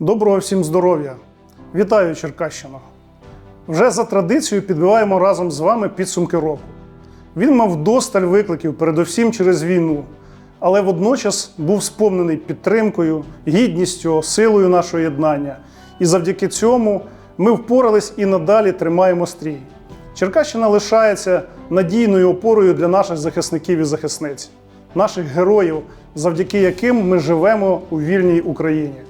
Доброго всім здоров'я! Вітаю Черкащину! Вже за традицією підбиваємо разом з вами підсумки року. Він мав досталь викликів, передусім через війну, але водночас був сповнений підтримкою, гідністю, силою нашого єднання. І завдяки цьому ми впорались і надалі тримаємо стрій. Черкащина лишається надійною опорою для наших захисників і захисниць, наших героїв, завдяки яким ми живемо у вільній Україні.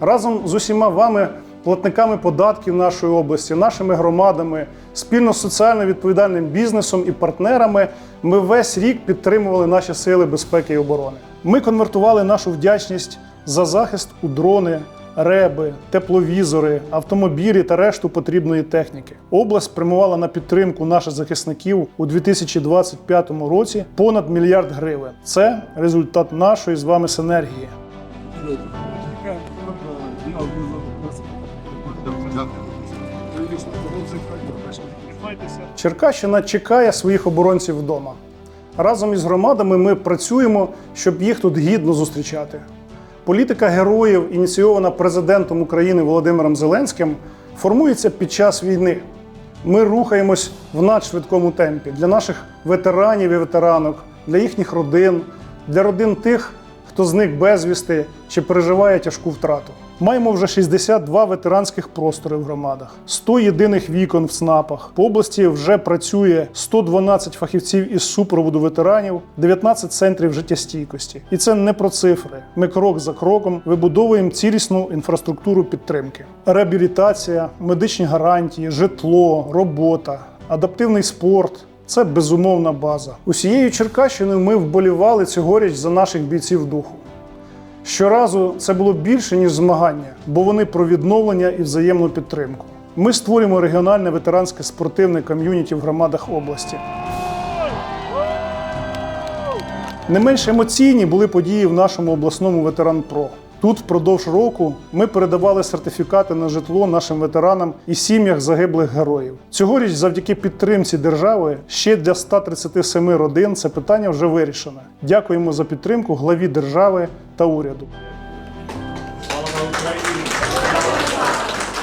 Разом з усіма вами, платниками податків нашої області, нашими громадами, спільно з соціально відповідальним бізнесом і партнерами, ми весь рік підтримували наші сили безпеки і оборони. Ми конвертували нашу вдячність за захист у дрони, реби, тепловізори, автомобілі та решту потрібної техніки. Область спрямувала на підтримку наших захисників у 2025 році понад мільярд гривень. Це результат нашої з вами синергії. Черкащина чекає своїх оборонців вдома. Разом із громадами ми працюємо, щоб їх тут гідно зустрічати. Політика героїв, ініційована президентом України Володимиром Зеленським, формується під час війни. Ми рухаємось в надшвидкому темпі для наших ветеранів і ветеранок, для їхніх родин, для родин тих, хто зник безвісти чи переживає тяжку втрату. Маємо вже 62 ветеранських простори в громадах, 100 єдиних вікон в СНАПах. По області вже працює 112 фахівців із супроводу ветеранів, 19 центрів життєстійкості. І це не про цифри. Ми крок за кроком вибудовуємо цілісну інфраструктуру підтримки, реабілітація, медичні гарантії, житло, робота, адаптивний спорт. Це безумовна база. Усією Черкащиною ми вболівали цьогоріч за наших бійців духу. Щоразу це було більше, ніж змагання, бо вони про відновлення і взаємну підтримку. Ми створюємо регіональне ветеранське спортивне ком'юніті в громадах області. Не менш емоційні були події в нашому обласному ветеран ПРО. Тут впродовж року ми передавали сертифікати на житло нашим ветеранам і сім'ях загиблих героїв. Цьогоріч, завдяки підтримці держави, ще для 137 родин це питання вже вирішено. Дякуємо за підтримку главі держави та уряду.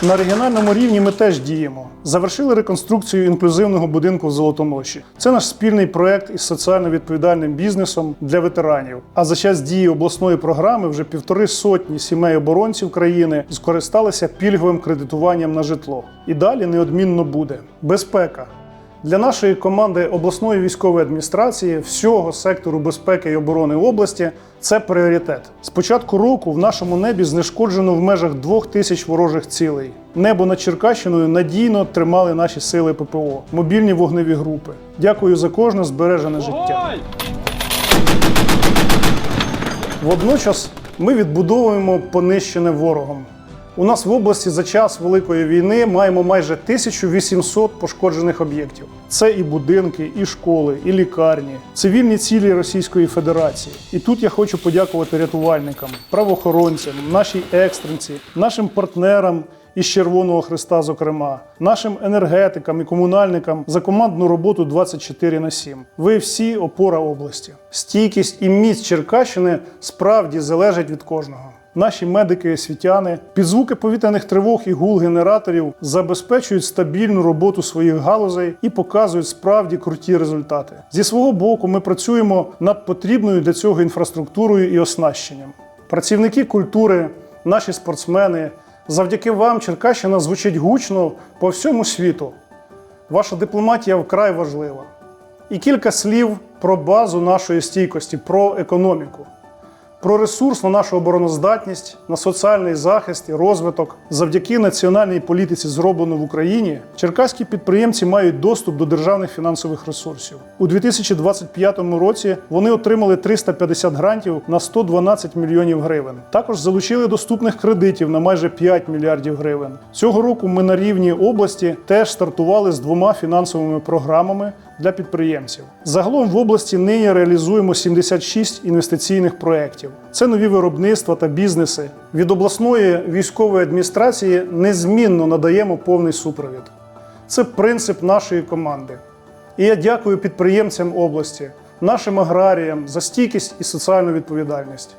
На регіональному рівні ми теж діємо. Завершили реконструкцію інклюзивного будинку в Золотоноші. Це наш спільний проект із соціально відповідальним бізнесом для ветеранів. А за час дії обласної програми вже півтори сотні сімей оборонців країни скористалися пільговим кредитуванням на житло. І далі неодмінно буде безпека. Для нашої команди обласної військової адміністрації всього сектору безпеки і оборони області це пріоритет. З початку року в нашому небі знешкоджено в межах двох тисяч ворожих цілей. Небо над Черкащиною надійно тримали наші сили ППО, мобільні вогневі групи. Дякую за кожне збережене життя. Водночас ми відбудовуємо понищене ворогом. У нас в області за час Великої війни маємо майже 1800 пошкоджених об'єктів. Це і будинки, і школи, і лікарні, цивільні цілі Російської Федерації. І тут я хочу подякувати рятувальникам, правоохоронцям, нашій екстренці, нашим партнерам із Червоного Христа, зокрема, нашим енергетикам і комунальникам за командну роботу 24 на 7. Ви всі опора області. Стійкість і міць Черкащини справді залежать від кожного. Наші медики освітяни під звуки повітряних тривог і гул генераторів забезпечують стабільну роботу своїх галузей і показують справді круті результати. Зі свого боку, ми працюємо над потрібною для цього інфраструктурою і оснащенням. Працівники культури, наші спортсмени. Завдяки вам Черкащина звучить гучно по всьому світу. Ваша дипломатія вкрай важлива. І кілька слів про базу нашої стійкості, про економіку про ресурс на нашу обороноздатність, на соціальний захист і розвиток. Завдяки національній політиці, зроблено в Україні, черкаські підприємці мають доступ до державних фінансових ресурсів. У 2025 році вони отримали 350 грантів на 112 мільйонів гривень. Також залучили доступних кредитів на майже 5 мільярдів гривень. Цього року ми на рівні області теж стартували з двома фінансовими програмами для підприємців. Загалом в області нині реалізуємо 76 інвестиційних проєктів. Це нові виробництва та бізнеси. Від обласної військової адміністрації незмінно надаємо повний супровід. Це принцип нашої команди. І я дякую підприємцям області, нашим аграріям за стійкість і соціальну відповідальність.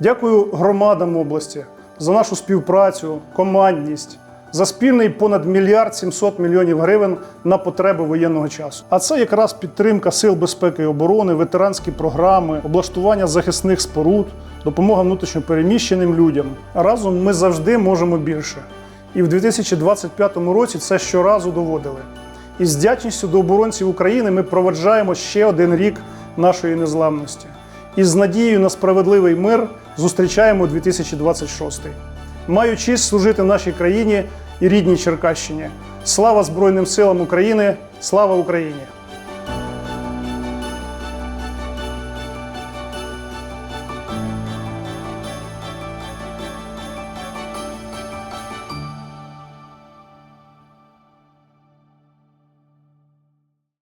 Дякую громадам області, за нашу співпрацю, командність, за спільний понад мільярд 700 мільйонів гривень на потреби воєнного часу. А це якраз підтримка сил безпеки і оборони, ветеранські програми, облаштування захисних споруд, допомога внутрішньопереміщеним людям. Разом ми завжди можемо більше. І в 2025 році це щоразу доводили. І з вдячністю до оборонців України ми проведжаємо ще один рік нашої незламності. І з надією на справедливий мир зустрічаємо 2026. Маю честь служити нашій країні і рідній Черкащині. Слава Збройним силам України! Слава Україні!